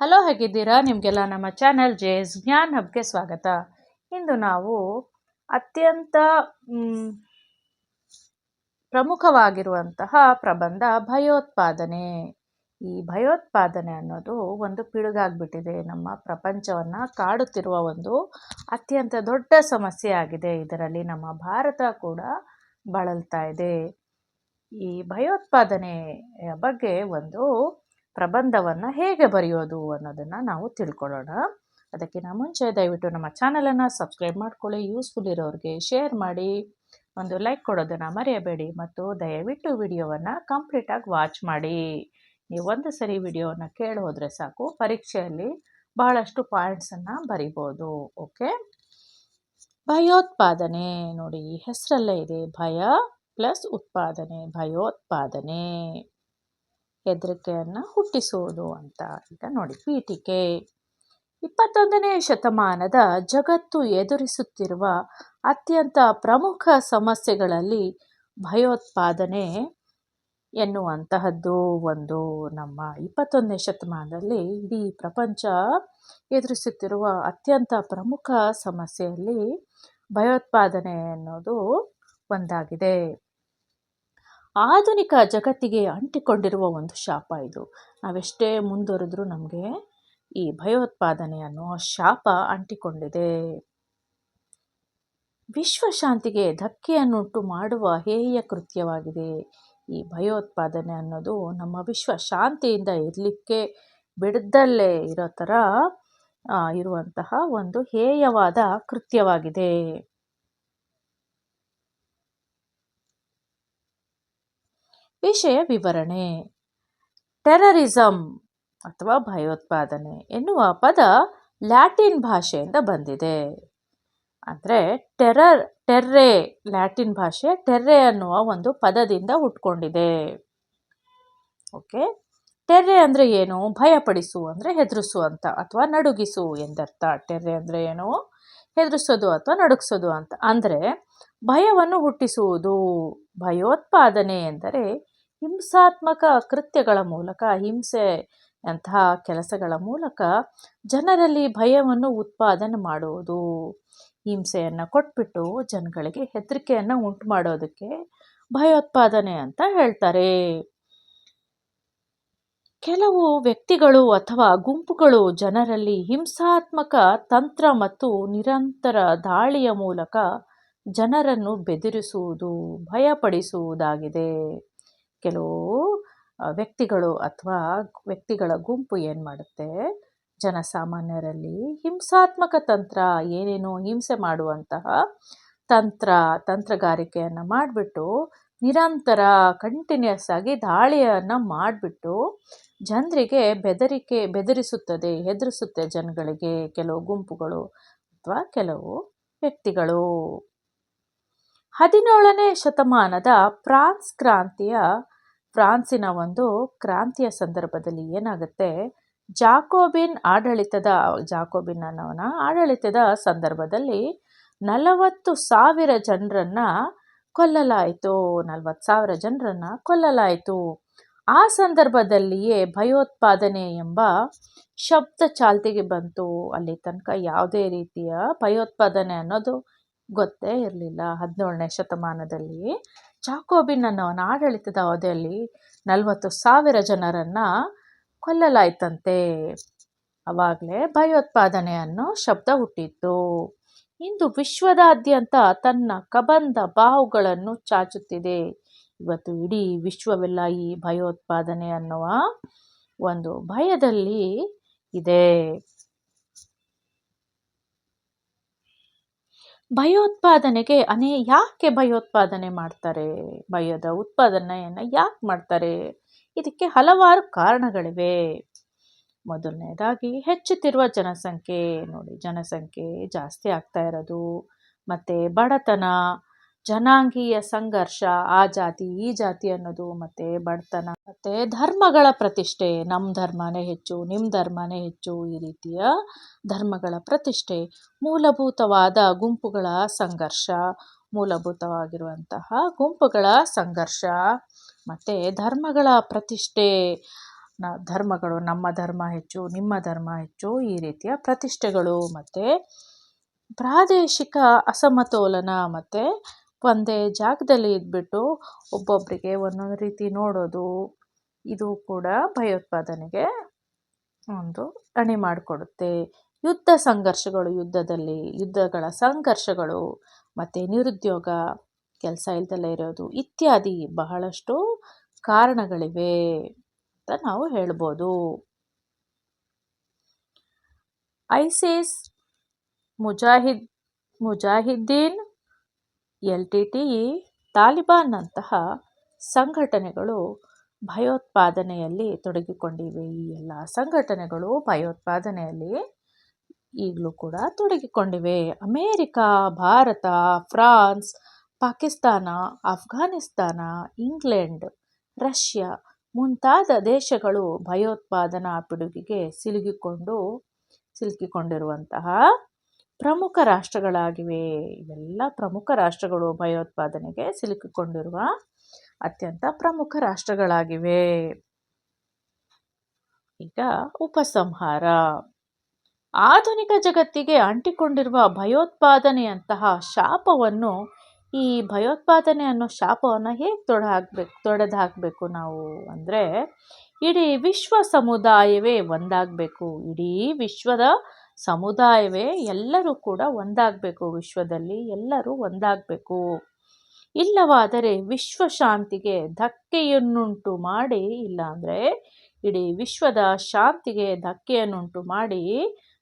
Hello, ಹೇಗಿದ್ದೀರಾ? ನಿಮಗೆಲ್ಲ ನಮ್ಮ ಚಾನೆಲ್ ಎಸ್ ಜ್ಞಾನ್ ಹಬ್ಗೆ ಸ್ವಾಗತ. ಇಂದು ನಾವು ಅತ್ಯಂತ ಪ್ರಮುಖವಾಗಿರುವಂತಹ ಪ್ರಬಂಧ ಭಯೋತ್ಪಾದನೆ. ಈ ಭಯೋತ್ಪಾದನೆ ಅನ್ನೋದು ಒಂದು ಪಿಡುಗಾಗ್ಬಿಟ್ಟಿದೆ. ನಮ್ಮ ಪ್ರಪಂಚವನ್ನು ಕಾಡುತ್ತಿರುವ ಒಂದು ಅತ್ಯಂತ ದೊಡ್ಡ ಸಮಸ್ಯೆ ಆಗಿದೆ. ಇದರಲ್ಲಿ ನಮ್ಮ ಭಾರತ ಕೂಡ ಬಳಲ್ತಾ ಇದೆ. ಈ ಭಯೋತ್ಪಾದನೆಯ ಬಗ್ಗೆ ಒಂದು ಪ್ರಬಂಧವನ್ನು ಹೇಗೆ ಬರೆಯೋದು ಅನ್ನೋದನ್ನು ನಾವು ತಿಳ್ಕೊಳ್ಳೋಣ. ಅದಕ್ಕಿಂತ ಮುಂಚೆ ದಯವಿಟ್ಟು ನಮ್ಮ ಚಾನಲನ್ನು ಸಬ್ಸ್ಕ್ರೈಬ್ ಮಾಡ್ಕೊಳ್ಳಿ, ಯೂಸ್ಫುಲ್ ಇರೋರಿಗೆ ಶೇರ್ ಮಾಡಿ, ಒಂದು ಲೈಕ್ ಕೊಡೋದನ್ನು ಮರೆಯಬೇಡಿ ಮತ್ತು ದಯವಿಟ್ಟು ವಿಡಿಯೋವನ್ನು ಕಂಪ್ಲೀಟಾಗಿ ವಾಚ್ ಮಾಡಿ. ನೀವು ಒಂದು ಸರಿ ವಿಡಿಯೋವನ್ನು ಕೇಳಿ ಹೋದರೆ ಸಾಕು, ಪರೀಕ್ಷೆಯಲ್ಲಿ ಬಹಳಷ್ಟು ಪಾಯಿಂಟ್ಸನ್ನು ಬರಿಬೋದು, ಓಕೆ? ಭಯೋತ್ಪಾದನೆ, ನೋಡಿ ಹೆಸರಲ್ಲೇ ಇದೆ, ಭಯ ಪ್ಲಸ್ ಉತ್ಪಾದನೆ, ಭಯೋತ್ಪಾದನೆ. ಹೆದರಿಕೆಯನ್ನು ಹುಟ್ಟಿಸುವುದು ಅಂತ ಈಗ ನೋಡಿ ಪೀಠಿಕೆ. ಇಪ್ಪತ್ತೊಂದನೇ ಶತಮಾನದ ಜಗತ್ತು ಎದುರಿಸುತ್ತಿರುವ ಅತ್ಯಂತ ಪ್ರಮುಖ ಸಮಸ್ಯೆಗಳಲ್ಲಿ ಭಯೋತ್ಪಾದನೆ ಎನ್ನುವಂತಹದ್ದು ಒಂದು. ನಮ್ಮ ಇಪ್ಪತ್ತೊಂದನೇ ಶತಮಾನದಲ್ಲಿ ಇಡೀ ಪ್ರಪಂಚ ಎದುರಿಸುತ್ತಿರುವ ಅತ್ಯಂತ ಪ್ರಮುಖ ಸಮಸ್ಯೆಯಲ್ಲಿ ಭಯೋತ್ಪಾದನೆ ಅನ್ನೋದು ಒಂದಾಗಿದೆ. ಆಧುನಿಕ ಜಗತ್ತಿಗೆ ಅಂಟಿಕೊಂಡಿರುವ ಒಂದು ಶಾಪ ಇದು. ನಾವೆಷ್ಟೇ ಮುಂದುವರೆದ್ರೂ ನಮಗೆ ಈ ಭಯೋತ್ಪಾದನೆ ಅನ್ನೋ ಶಾಪ ಅಂಟಿಕೊಂಡಿದೆ. ವಿಶ್ವಶಾಂತಿಗೆ ಧಕ್ಕೆಯನ್ನುಂಟು ಮಾಡುವ ಹೇಯ ಕೃತ್ಯವಾಗಿದೆ. ಈ ಭಯೋತ್ಪಾದನೆ ಅನ್ನೋದು ನಮ್ಮ ವಿಶ್ವ ಶಾಂತಿಯಿಂದ ಇರಲಿಕ್ಕೆ ಬಿಡದಲ್ಲೇ ಇರೋ ಥರ ಇರುವಂತಹ ಒಂದು ಹೇಯವಾದ ಕೃತ್ಯವಾಗಿದೆ. ವಿಷಯ ವಿವರಣೆ. ಟೆರರಿಸಂ ಅಥವಾ ಭಯೋತ್ಪಾದನೆ ಎನ್ನುವ ಪದ ಲ್ಯಾಟಿನ್ ಭಾಷೆಯಿಂದ ಬಂದಿದೆ. ಅಂದರೆ ಟೆರರ್, ಟೆರ್ರೆ ಲ್ಯಾಟಿನ್ ಭಾಷೆ ಟೆರ್ರೆ ಅನ್ನುವ ಒಂದು ಪದದಿಂದ ಹುಟ್ಕೊಂಡಿದೆ. ಓಕೆ? ಟೆರ್ರೆ ಅಂದರೆ ಏನು? ಭಯಪಡಿಸು ಅಂದರೆ ಹೆದರಿಸು ಅಂತ ಅಥವಾ ನಡುಗಿಸು ಎಂದರ್ಥ. ಟೆರ್ರೆ ಅಂದರೆ ಏನು? ಹೆದರಿಸೋದು ಅಥವಾ ನಡುಗಿಸೋದು ಅಂತ. ಅಂದರೆ ಭಯವನ್ನು ಹುಟ್ಟಿಸುವುದು. ಭಯೋತ್ಪಾದನೆ ಎಂದರೆ ಹಿಂಸಾತ್ಮಕ ಕೃತ್ಯಗಳ ಮೂಲಕ, ಹಿಂಸೆ ಅಂತಹ ಕೆಲಸಗಳ ಮೂಲಕ ಜನರಲ್ಲಿ ಭಯವನ್ನು ಉತ್ಪಾದನೆ ಮಾಡುವುದು. ಹಿಂಸೆಯನ್ನು ಕೊಟ್ಬಿಟ್ಟು ಜನಗಳಿಗೆ ಹೆದರಿಕೆಯನ್ನು ಉಂಟು ಮಾಡೋದಕ್ಕೆ ಭಯೋತ್ಪಾದನೆ ಅಂತ ಹೇಳ್ತಾರೆ. ಕೆಲವು ವ್ಯಕ್ತಿಗಳು ಅಥವಾ ಗುಂಪುಗಳು ಜನರಲ್ಲಿ ಹಿಂಸಾತ್ಮಕ ತಂತ್ರ ಮತ್ತು ನಿರಂತರ ದಾಳಿಯ ಮೂಲಕ ಜನರನ್ನು ಬೆದರಿಸುವುದು, ಭಯಪಡಿಸುವುದಾಗಿದೆ. ಕೆಲವು ವ್ಯಕ್ತಿಗಳು ಅಥವಾ ವ್ಯಕ್ತಿಗಳ ಗುಂಪು ಏನು ಮಾಡುತ್ತೆ? ಜನಸಾಮಾನ್ಯರಲ್ಲಿ ಹಿಂಸಾತ್ಮಕ ತಂತ್ರ, ಏನೇನೋ ಹಿಂಸೆ ಮಾಡುವಂತಹ ತಂತ್ರ, ತಂತ್ರಗಾರಿಕೆಯನ್ನು ಮಾಡಿಬಿಟ್ಟು ನಿರಂತರ ಕಂಟಿನ್ಯೂಸ್ ಆಗಿ ದಾಳಿಯನ್ನು ಮಾಡಿಬಿಟ್ಟು ಜನರಿಗೆ ಬೆದರಿಕೆ, ಬೆದರಿಸುತ್ತದೆ, ಹೆದರಿಸುತ್ತೆ ಜನಗಳಿಗೆ. ಕೆಲವು ಗುಂಪುಗಳು ಅಥವಾ ಕೆಲವು ವ್ಯಕ್ತಿಗಳು. ಹದಿನೇಳನೇ ಶತಮಾನದ ಫ್ರಾನ್ಸ್ ಕ್ರಾಂತಿಯ, ಫ್ರಾನ್ಸಿನ ಒಂದು ಕ್ರಾಂತಿಯ ಸಂದರ್ಭದಲ್ಲಿ ಏನಾಗುತ್ತೆ? ಜಾಕೋಬಿನ್ ಆಡಳಿತದ, ಜಾಕೋಬಿನ್ ಅನ್ನೋನ ಆಡಳಿತದ ಸಂದರ್ಭದಲ್ಲಿ ನಲವತ್ತು ಸಾವಿರ ಜನರನ್ನ ಕೊಲ್ಲಲಾಯಿತು. ನಲವತ್ತು ಸಾವಿರ ಜನರನ್ನ ಕೊಲ್ಲಲಾಯಿತು. ಆ ಸಂದರ್ಭದಲ್ಲಿಯೇ ಭಯೋತ್ಪಾದನೆ ಎಂಬ ಶಬ್ದ ಚಾಲ್ತಿಗೆ ಬಂತು. ಅಲ್ಲಿ ತನಕ ಯಾವುದೇ ರೀತಿಯ ಭಯೋತ್ಪಾದನೆ ಅನ್ನೋದು ಗೊತ್ತೇ ಇರಲಿಲ್ಲ ಹದಿನೇಳನೇ ಶತಮಾನದಲ್ಲಿ. ಚಾಕೋಬಿನ್ ಅನ್ನೋನ ಆಡಳಿತದ ಅವಧಿಯಲ್ಲಿ ನಲವತ್ತು ಸಾವಿರ ಜನರನ್ನು ಕೊಲ್ಲಲಾಯ್ತಂತೆ. ಆವಾಗಲೇ ಭಯೋತ್ಪಾದನೆ ಅನ್ನೋ ಶಬ್ದ ಹುಟ್ಟಿತ್ತು. ಇಂದು ವಿಶ್ವದಾದ್ಯಂತ ತನ್ನ ಕಬಂಧ ಬಾಹುಗಳನ್ನು ಚಾಚುತ್ತಿದೆ. ಇವತ್ತು ಇಡೀ ವಿಶ್ವವೆಲ್ಲ ಈ ಭಯೋತ್ಪಾದನೆ ಅನ್ನುವ ಒಂದು ಭಯದಲ್ಲಿ ಇದೆ. ಭಯೋತ್ಪಾದನೆಗೆ ಅನೇ ಯಾಕೆ ಭಯೋತ್ಪಾದನೆ ಮಾಡ್ತಾರೆ? ಭಯದ ಉತ್ಪಾದನೆಯನ್ನು ಯಾಕೆ ಮಾಡ್ತಾರೆ? ಇದಕ್ಕೆ ಹಲವಾರು ಕಾರಣಗಳಿವೆ. ಮೊದಲನೇದಾಗಿ, ಹೆಚ್ಚುತ್ತಿರುವ ಜನಸಂಖ್ಯೆ, ನೋಡಿ, ಜನಸಂಖ್ಯೆ ಜಾಸ್ತಿ ಆಗ್ತಾ ಇರೋದು, ಮತ್ತು ಬಡತನ ಜನಾಂಗೀಯ ಸಂಘರ್ಷ, ಆ ಜಾತಿ, ಈ ಜಾತಿ ಅನ್ನೋದು ಮತ್ತು ಬಡತನ. ಮತ್ತು ಧರ್ಮಗಳ ಪ್ರತಿಷ್ಠೆ ನಮ್ಮ ಧರ್ಮನೇ ಹೆಚ್ಚು ನಿಮ್ಮ ಧರ್ಮನೇ ಹೆಚ್ಚು ಈ ರೀತಿಯ ಧರ್ಮಗಳ ಪ್ರತಿಷ್ಠೆ. ಮೂಲಭೂತವಾದ ಗುಂಪುಗಳ ಸಂಘರ್ಷ, ಮೂಲಭೂತವಾಗಿರುವಂತಹ ಗುಂಪುಗಳ ಸಂಘರ್ಷ. ಮತ್ತು ಧರ್ಮಗಳ ಪ್ರತಿಷ್ಠೆ, ನ ಧರ್ಮಗಳು ನಮ್ಮ ಧರ್ಮ ಹೆಚ್ಚು, ನಿಮ್ಮ ಧರ್ಮ ಹೆಚ್ಚು ಈ ರೀತಿಯ ಪ್ರತಿಷ್ಠೆಗಳು. ಮತ್ತು ಪ್ರಾದೇಶಿಕ ಅಸಮತೋಲನ, ಮತ್ತು ಒಂದೇ ಜಾಗದಲ್ಲಿ ಇದ್ಬಿಟ್ಟು ಒಬ್ಬೊಬ್ಬರಿಗೆ ಒಂದೊಂದು ರೀತಿ ನೋಡೋದು, ಇದು ಕೂಡ ಭಯೋತ್ಪಾದನೆಗೆ ಒಂದು ಅಣಿ ಮಾಡಿಕೊಡುತ್ತೆ. ಯುದ್ಧ ಸಂಘರ್ಷಗಳು ಯುದ್ಧದಲ್ಲಿ, ಯುದ್ಧಗಳ ಸಂಘರ್ಷಗಳು ಮತ್ತು ನಿರುದ್ಯೋಗ, ಕೆಲಸ ಇಲ್ದಲೇ ಇರೋದು ಇತ್ಯಾದಿ ಬಹಳಷ್ಟು ಕಾರಣಗಳಿವೆ ಅಂತ ನಾವು ಹೇಳ್ಬೋದು. ISIS Mujahid, Mujahideen L T T ತಾಲಿಬಾನ್ನಂತಹ ಸಂಘಟನೆಗಳು ಭಯೋತ್ಪಾದನೆಯಲ್ಲಿ ತೊಡಗಿಕೊಂಡಿವೆ. ಈ ಎಲ್ಲ ಸಂಘಟನೆಗಳು ಭಯೋತ್ಪಾದನೆಯಲ್ಲಿ ಈಗಲೂ ಕೂಡ ತೊಡಗಿಕೊಂಡಿವೆ. America, Bharat, France, Pakistan Afghanistan England, Russia ಮುಂತಾದ ದೇಶಗಳು ಭಯೋತ್ಪಾದನಾ ಪಿಡುಗಿಗೆ ಸಿಲುಕಿಕೊಂಡು ಸಿಲುಕಿಕೊಂಡಿರುವಂತಹ ಪ್ರಮುಖ ರಾಷ್ಟ್ರಗಳಾಗಿವೆ. ಇವೆಲ್ಲ ಪ್ರಮುಖ ರಾಷ್ಟ್ರಗಳು ಭಯೋತ್ಪಾದನೆಗೆ ಸಿಲುಕಿಕೊಂಡಿರುವ ಅತ್ಯಂತ ಪ್ರಮುಖ ರಾಷ್ಟ್ರಗಳಾಗಿವೆ. ಈಗ ಉಪಸಂಹಾರ. ಆಧುನಿಕ ಜಗತ್ತಿಗೆ ಅಂಟಿಕೊಂಡಿರುವ ಭಯೋತ್ಪಾದನೆಯಂತಹ ಶಾಪವನ್ನು, ಈ ಭಯೋತ್ಪಾದನೆ ಅನ್ನೋ ಶಾಪವನ್ನು ಹೇಗೆ ತೊಡೆ ಹಾಕ್ಬೇಕು ತೊಡೆದು ಹಾಕಬೇಕು ನಾವು? ಅಂದರೆ ಇಡೀ ವಿಶ್ವ ಸಮುದಾಯವೇ ಒಂದಾಗಬೇಕು. ಇಡೀ ವಿಶ್ವದ ಸಮುದಾಯವೇ ಎಲ್ಲರೂ ಕೂಡ ಒಂದಾಗಬೇಕು ವಿಶ್ವದಲ್ಲಿ, ಎಲ್ಲರೂ ಒಂದಾಗಬೇಕು. ಇಲ್ಲವಾದರೆ ವಿಶ್ವ ಶಾಂತಿಗೆ ಧಕ್ಕೆಯನ್ನುಂಟು ಮಾಡಿ, ಇಲ್ಲಾಂದರೆ ಇಡೀ ವಿಶ್ವದ ಶಾಂತಿಗೆ ಧಕ್ಕೆಯನ್ನುಂಟು ಮಾಡಿ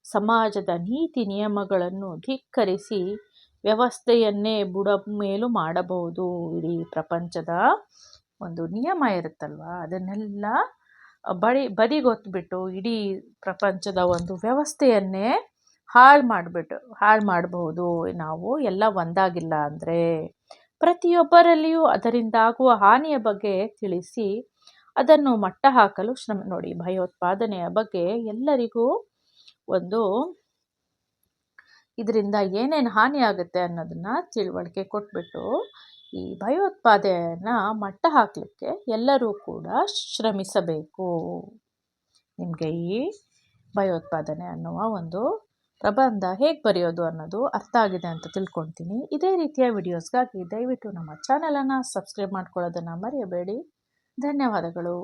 ಸಮಾಜದ ನೀತಿ ನಿಯಮಗಳನ್ನು ಧಿಕ್ಕರಿಸಿ ವ್ಯವಸ್ಥೆಯನ್ನೇ ಬುಡ ಮೇಲು ಮಾಡಬಹುದು. ಇಡೀ ಪ್ರಪಂಚದ ಒಂದು ನಿಯಮ ಇರುತ್ತಲ್ವ? ಅದನ್ನೆಲ್ಲ ಬಡಿ ಬದಿಗೊತ್ಬಿಟ್ಟು ಇಡೀ ಪ್ರಪಂಚದ ಒಂದು ವ್ಯವಸ್ಥೆಯನ್ನೇ ಹಾಳು ಮಾಡಿಬಿಟ್ಟು, ಹಾಳು ಮಾಡಬಹುದು. ನಾವು ಎಲ್ಲ ಒಂದಾಗಿಲ್ಲ ಅಂದರೆ ಪ್ರತಿಯೊಬ್ಬರಲ್ಲಿಯೂ ಅದರಿಂದಾಗುವ ಹಾನಿಯ ಬಗ್ಗೆ ತಿಳಿಸಿ ಅದನ್ನು ಮಟ್ಟ ಹಾಕಲು ಶ್ರಮ ನೋಡಿ. ಭಯೋತ್ಪಾದನೆಯ ಬಗ್ಗೆ ಎಲ್ಲರಿಗೂ ಒಂದು ಇದರಿಂದ ಏನೇನು ಹಾನಿ ಆಗುತ್ತೆ ಅನ್ನೋದನ್ನು ತಿಳುವಳಿಕೆ ಕೊಟ್ಬಿಟ್ಟು ಈ ಭಯೋತ್ಪಾದನೆಯನ್ನು ಮಟ್ಟ ಹಾಕಲಿಕ್ಕೆ ಎಲ್ಲರೂ ಕೂಡ ಶ್ರಮಿಸಬೇಕು. ನಿಮಗೆ ಈ ಭಯೋತ್ಪಾದನೆ ಅನ್ನುವ ಒಂದು ಪ್ರಬಂಧ ಹೇಗೆ ಬರೆಯೋದು ಅನ್ನೋದು ಅರ್ಥ ಆಗಿದೆ ಅಂತ ತಿಳ್ಕೊಳ್ತೀನಿ. ಇದೇ ರೀತಿಯ ವಿಡಿಯೋಸ್ಗಾಗಿ ದಯವಿಟ್ಟು ನಮ್ಮ ಚಾನಲನ್ನು ಸಬ್ಸ್ಕ್ರೈಬ್ ಮಾಡ್ಕೊಳ್ಳೋದನ್ನು ಮರೆಯಬೇಡಿ. ಧನ್ಯವಾದಗಳು.